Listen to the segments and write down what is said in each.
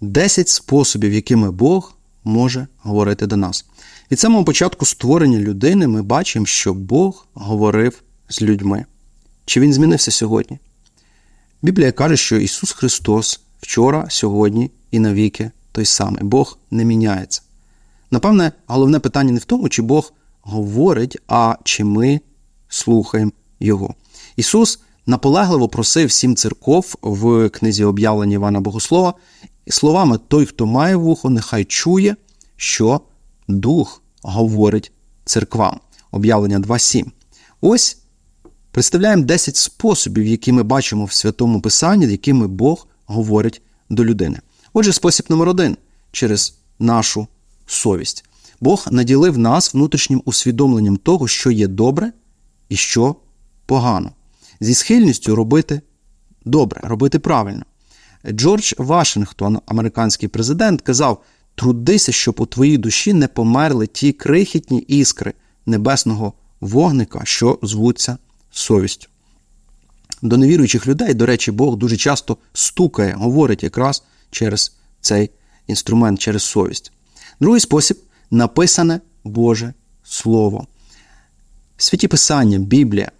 10 способів, якими Бог може говорити до нас. Від самого початку створення людини ми бачимо, що Бог говорив з людьми. Чи він змінився сьогодні? Біблія каже, що Ісус Христос вчора, сьогодні і навіки той самий. Бог не міняється. Напевне, головне питання не в тому, чи Бог говорить, а чи ми слухаємо Його. Ісус наполегливо просив сім церков в книзі об'явлення Івана Богослова словами: Той, хто має вухо, нехай чує, що Дух говорить церквам. Об'явлення 2.7. Ось представляємо 10 способів, які ми бачимо в Святому Писанні, якими Бог говорить до людини. Отже, спосіб номер один через нашу совість. Бог наділив нас внутрішнім усвідомленням того, що є добре і що погано, зі схильністю робити добре, робити правильно. Джордж Вашингтон, американський президент, казав: трудися, щоб у твоїй душі не померли ті крихітні іскри небесного вогника, що звуться совістю. До невіруючих людей, до речі, Бог дуже часто стукає, говорить якраз через цей інструмент, через совість. Другий спосіб написане Боже Слово. Святі Писання, Біблія.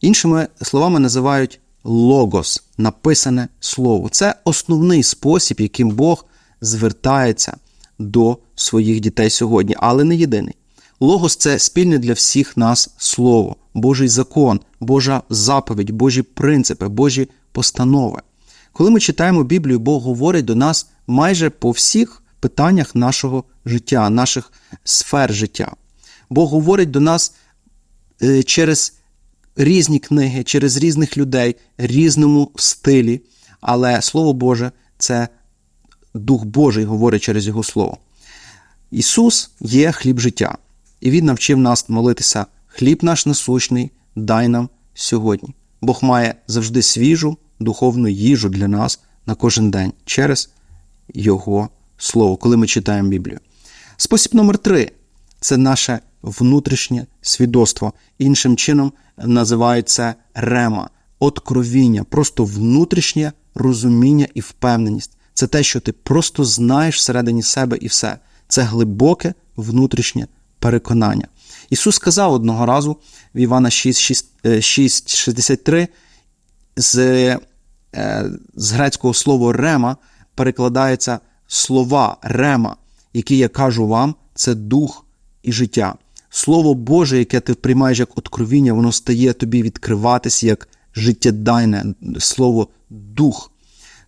Іншими словами називають логос, написане слово. Це основний спосіб, яким Бог звертається до своїх дітей сьогодні, але не єдиний. Логос це спільне для всіх нас слово, Божий закон, Божа заповідь, Божі принципи, Божі постанови. Коли ми читаємо Біблію, Бог говорить до нас майже по всіх питаннях нашого життя, наших сфер життя. Бог говорить до нас е, через різні книги, через різних людей, різному стилі. Але Слово Боже це Дух Божий говорить через Його Слово. Ісус є хліб життя, і Він навчив нас молитися: хліб наш насущний, дай нам сьогодні. Бог має завжди свіжу духовну їжу для нас на кожен день через Його Слово, коли ми читаємо Біблію. Спосіб номер три це наше внутрішнє свідоцтво. Іншим чином називається рема, откровіння, просто внутрішнє розуміння і впевненість. Це те, що ти просто знаєш всередині себе і все. Це глибоке внутрішнє переконання. Ісус сказав одного разу в Івана 6,63 з, е, з грецького слова рема перекладається слова рема, які я кажу вам, це дух і життя. Слово Боже, яке ти приймаєш як откровіння, воно стає тобі відкриватись як життєдайне, слово дух.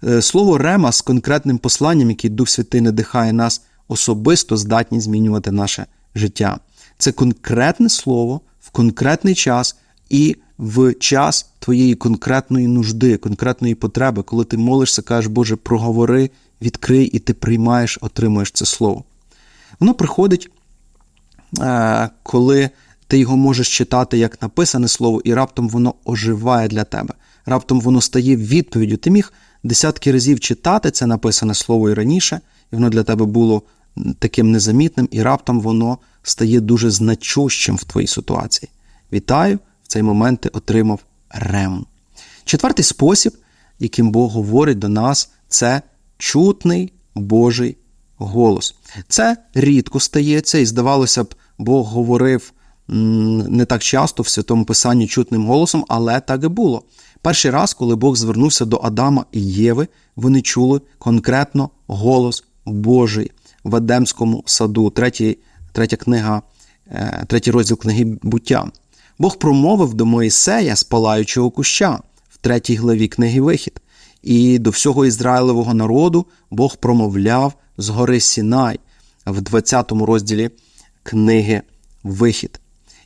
Е, Слово рема з конкретним посланням, який Дух Святий надихає нас, особисто здатні змінювати наше життя. Це конкретне слово в конкретний час і в час твоєї конкретної нужди, конкретної потреби, коли ти молишся, кажеш, Боже, проговори, відкрий, і ти приймаєш, отримуєш це слово. Воно приходить, коли ти його можеш читати як написане слово, і раптом воно оживає для тебе. Раптом воно стає відповіддю. Ти міг десятки разів читати це написане слово і раніше, і воно для тебе було таким незамітним, і раптом воно стає дуже значущим в твоїй ситуації. Вітаю! В цей момент ти отримав рему. Четвертий спосіб, яким Бог говорить до нас, це чутний Божий голос. Це рідко стається, і здавалося б, Бог говорив не так часто в Святому Писанні чутним голосом, але так і було. Перший раз, коли Бог звернувся до Адама і Єви, вони чули конкретно голос Божий в Едемському саду, третій, третя книга, е, третій розділ книги буття. Бог промовив до Моїсея з палаючого куща в третій главі книги Вихід. І до всього Ізраїлевого народу Бог промовляв з гори Сінай в 20 розділі книги Вихід.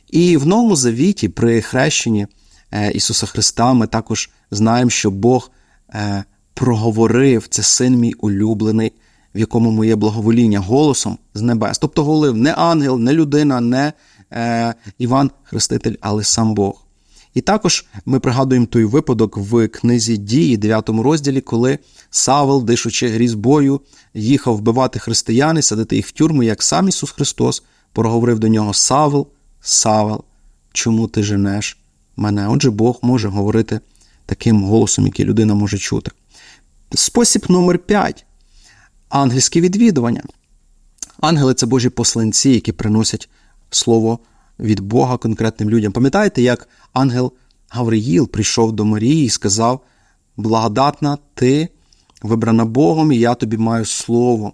І в Новому Завіті при хрещенні е, Ісуса Христа ми також знаємо, що Бог е, проговорив це син мій улюблений, в якому моє благовоління голосом з небес. Тобто говорив не ангел, не людина, не е, Іван Хреститель, але сам Бог. І також ми пригадуємо той випадок в книзі дії, 9 розділі, коли Савел, дишучи грізбою, їхав вбивати християн і садити їх в тюрму, як сам Ісус Христос проговорив до нього Савел, Савел, чому ти женеш мене? Отже, Бог може говорити таким голосом, який людина може чути. Спосіб номер 5. ангельське відвідування. Ангели це Божі посланці, які приносять слово від Бога конкретним людям. Пам'ятаєте, як ангел Гавриїл прийшов до Марії і сказав: Благодатна ти, вибрана Богом, і я тобі маю слово.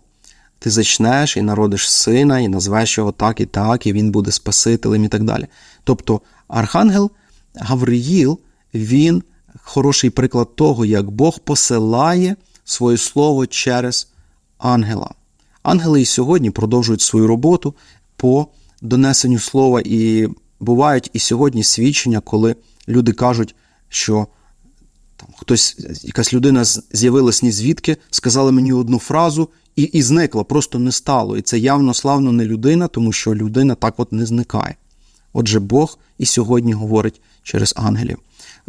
Ти зачнеш і народиш сина, і назвеш його так і так, і він буде Спасителем, і так далі. Тобто, архангел Гавриїл, він хороший приклад того, як Бог посилає своє слово через ангела. Ангели і сьогодні продовжують свою роботу по донесенню слова, і бувають і сьогодні свідчення, коли люди кажуть, що там хтось, якась людина з'явилась ні звідки, сказала мені одну фразу і, і зникла, просто не стало. І це явно славно не людина, тому що людина так от не зникає. Отже, Бог і сьогодні говорить через ангелів.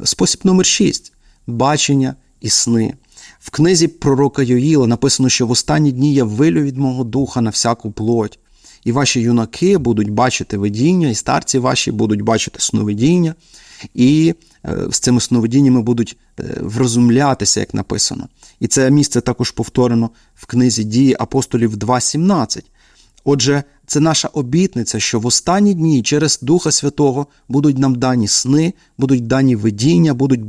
Спосіб номер 6. бачення і сни. В книзі пророка Йоїла написано, що в останні дні я вилю від мого духа на всяку плоть, і ваші юнаки будуть бачити видіння, і старці ваші будуть бачити сновидіння, і е, з цими сновидіннями будуть е, врозумлятися, як написано. І це місце також повторено в книзі дії апостолів 2.17. Отже, це наша обітниця, що в останні дні через Духа Святого будуть нам дані сни, будуть дані видіння, будуть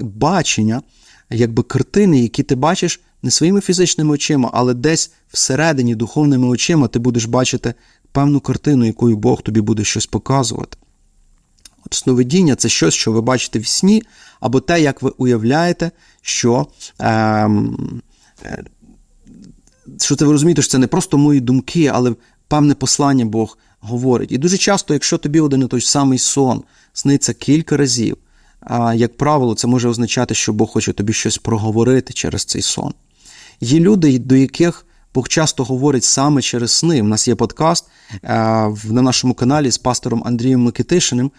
бачення, якби картини, які ти бачиш не своїми фізичними очима, але десь всередині духовними очима ти будеш бачити певну картину, якою Бог тобі буде щось показувати. Сновидіння це щось, що ви бачите в сні, або те, як ви уявляєте, що. Ем, е, що це ви розумієте, що це не просто мої думки, але певне послання Бог говорить. І дуже часто, якщо тобі один і той самий сон сниться кілька разів, а, як правило, це може означати, що Бог хоче тобі щось проговорити через цей сон. Є люди, до яких Бог часто говорить саме через сни. У нас є подкаст на нашому каналі з пастором Андрієм Микитишиним,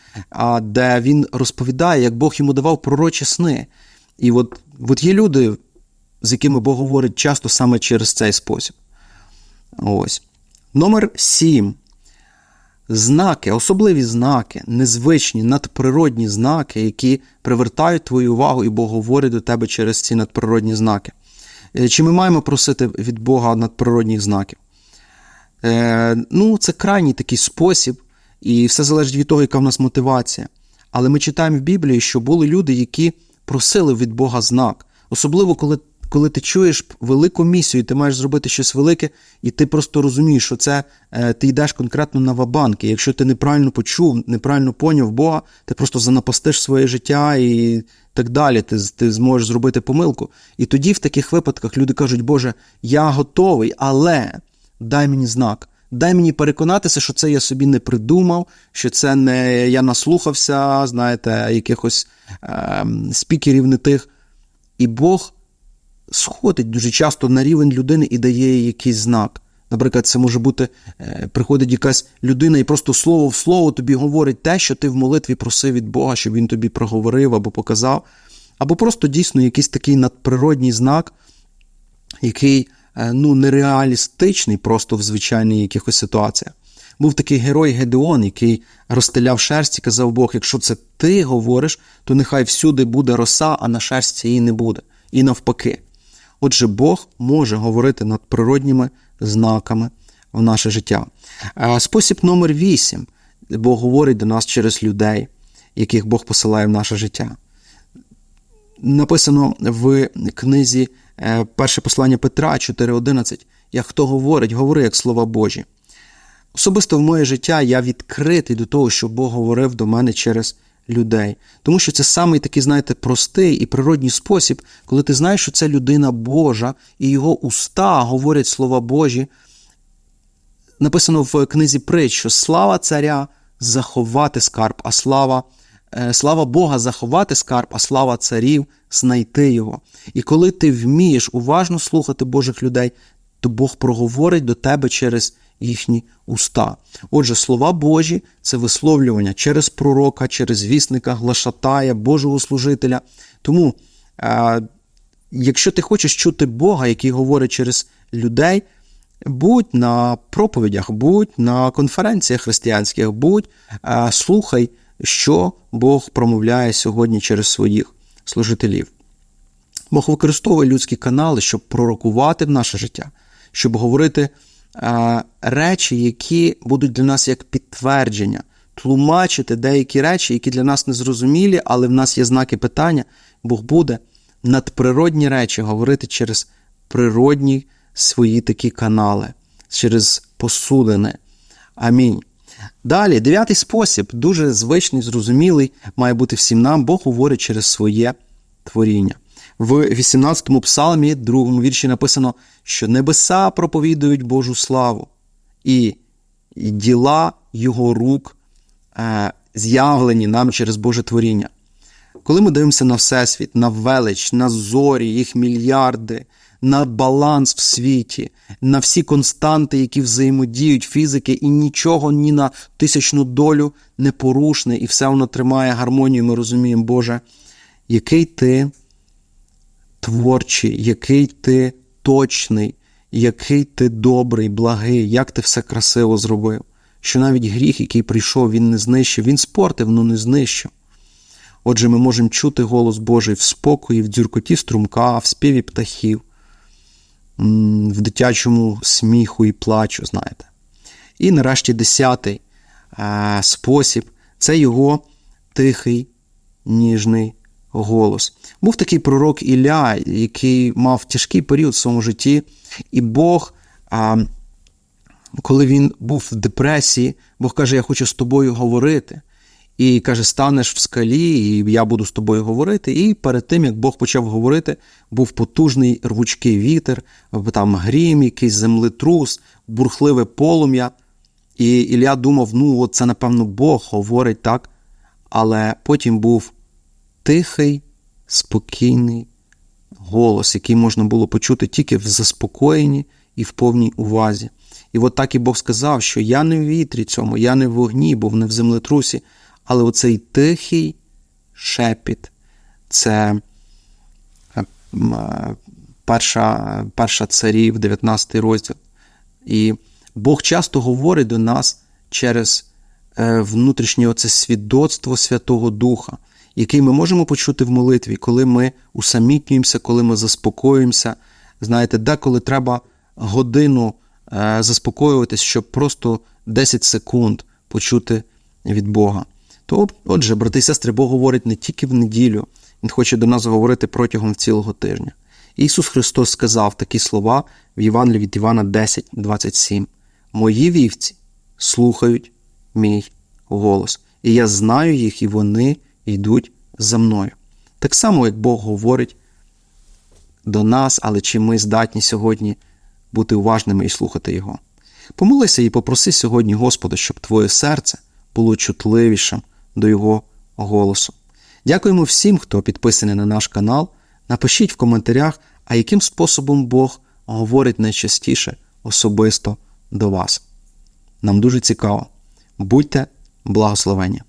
де він розповідає, як Бог йому давав пророчі сни. І от, от є люди, з якими Бог говорить часто саме через цей спосіб. Ось. Номер 7. Знаки, особливі знаки, незвичні, надприродні знаки, які привертають твою увагу, і Бог говорить до тебе через ці надприродні знаки. Е, чи ми маємо просити від Бога надприродних знаків? Е, Ну, це крайній такий спосіб, і все залежить від того, яка в нас мотивація. Але ми читаємо в Біблії, що були люди, які просили від Бога знак. Особливо, коли коли ти чуєш велику місію, ти маєш зробити щось велике, і ти просто розумієш, що це е, ти йдеш конкретно на вабанки. Якщо ти неправильно почув, неправильно поняв Бога, ти просто занапастиш своє життя і так далі. Ти ти зможеш зробити помилку. І тоді, в таких випадках, люди кажуть, Боже, я готовий, але дай мені знак. Дай мені переконатися, що це я собі не придумав, що це не я наслухався, знаєте, якихось е, спікерів не тих. І Бог сходить дуже часто на рівень людини і дає їй якийсь знак. Наприклад, це може бути, е, приходить якась людина і просто слово в слово тобі говорить те, що ти в молитві просив від Бога, щоб він тобі проговорив або показав. Або просто дійсно якийсь такий надприродній знак, який е, ну, нереалістичний просто в звичайних якихось ситуаціях. Був такий герой Гедеон, який розстеляв шерсть і казав Бог: якщо це ти говориш, то нехай всюди буде роса, а на шерсті її не буде. І навпаки. Отже, Бог може говорити над природніми знаками в наше життя. Спосіб номер вісім. Бог говорить до нас через людей, яких Бог посилає в наше життя. Написано в книзі е, Перше послання Петра 4.11. Як хто говорить, говори як слова Божі. Особисто в моє життя я відкритий до того, що Бог говорив до мене через людей. Тому що це самий такий, знаєте, простий і природній спосіб, коли ти знаєш, що це людина Божа, і його уста говорять слова Божі. Написано в книзі притч, що слава царя заховати скарб, а слава е, слава Бога заховати скарб, а слава царів знайти його. І коли ти вмієш уважно слухати Божих людей, то Бог проговорить до тебе через їхні уста. Отже, слова Божі це висловлювання через пророка, через вісника, глашатая, Божого служителя. Тому, е, якщо ти хочеш чути Бога, який говорить через людей, будь на проповідях, будь на конференціях християнських, будь, е, слухай, що Бог промовляє сьогодні через своїх служителів. Бог використовує людські канали, щоб пророкувати в наше життя щоб говорити речі, які будуть для нас як підтвердження, тлумачити деякі речі, які для нас незрозумілі, але в нас є знаки питання. Бог буде надприродні речі говорити через природні свої такі канали, через посудини. Амінь. Далі, дев'ятий спосіб, дуже звичний, зрозумілий, має бути всім нам. Бог говорить через своє творіння. В 18-му псалмі, другому вірші написано, що небеса проповідують Божу славу, і діла його рук е, з'явлені нам через Боже творіння. Коли ми дивимося на Всесвіт, на велич, на зорі, їх мільярди, на баланс в світі, на всі константи, які взаємодіють фізики, і нічого ні на тисячну долю не порушне, і все воно тримає гармонію, ми розуміємо, Боже, який ти творчий, який ти точний, який ти добрий, благий, як ти все красиво зробив. Що навіть гріх, який прийшов, він не знищив, він спортив, але не знищив. Отже, ми можемо чути голос Божий в спокої, в дзюркоті струмка, в співі птахів, в дитячому сміху і плачу, знаєте. І нарешті десятий е, спосіб це його тихий, ніжний голос. Був такий пророк Ілля, який мав тяжкий період в своєму житті, і Бог, коли він був в депресії, Бог каже: Я хочу з тобою говорити. І каже, станеш в скалі, і я буду з тобою говорити. І перед тим, як Бог почав говорити, був потужний рвучкий вітер, там грім, якийсь землетрус, бурхливе полум'я. І Ілля думав, ну, це, напевно, Бог говорить так. Але потім був тихий, спокійний голос, який можна було почути тільки в заспокоєнні і в повній увазі. І от так і Бог сказав, що я не в вітрі цьому, я не в вогні, був не в землетрусі. Але оцей тихий шепіт це перша перша царів, 19 розділ. І Бог часто говорить до нас через внутрішнє оце свідоцтво Святого Духа, який ми можемо почути в молитві, коли ми усамітнюємося, коли ми заспокоюємося. Знаєте, деколи треба годину заспокоюватись, щоб просто 10 секунд почути від Бога. То, отже, брати і сестри, Бог говорить не тільки в неділю, Він хоче до нас говорити протягом цілого тижня. Ісус Христос сказав такі слова в Євангелії від Івана 10, 27. Мої вівці слухають мій голос, і я знаю їх, і вони йдуть за мною. Так само, як Бог говорить до нас, але чи ми здатні сьогодні бути уважними і слухати Його. Помолися і попроси сьогодні Господа, щоб твоє серце було чутливішим до Його голосу. Дякуємо всім, хто підписаний на наш канал. Напишіть в коментарях, а яким способом Бог говорить найчастіше особисто до вас. Нам дуже цікаво. Будьте благословені!